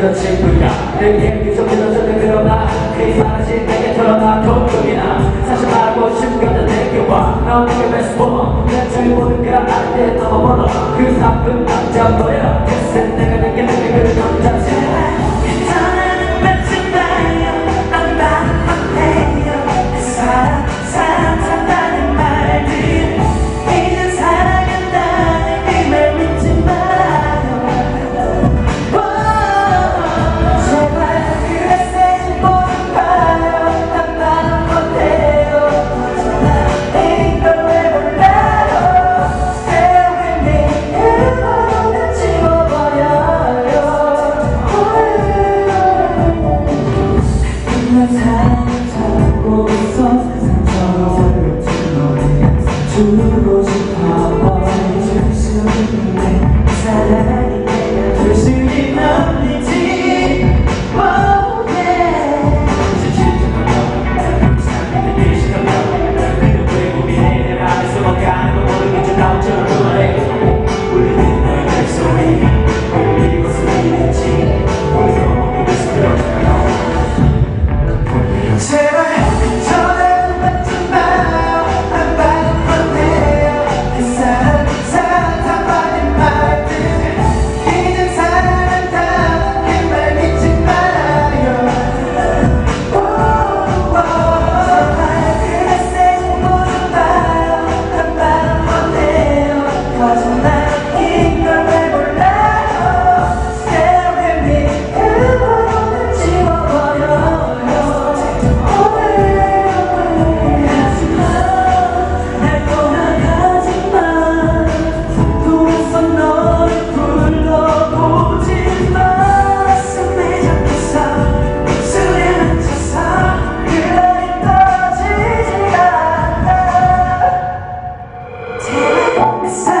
이런 친구야 내게 계속 믿어줘도 그러나 그 사라진 내게 털어놔 동동이나 사실 말하고 싶은 거는 내게 와넌 내게 best one 내 주위 모두가 아는데 너무 멀어 그 나쁜 남자 너야. 글쎄 내게 corazón. Yes.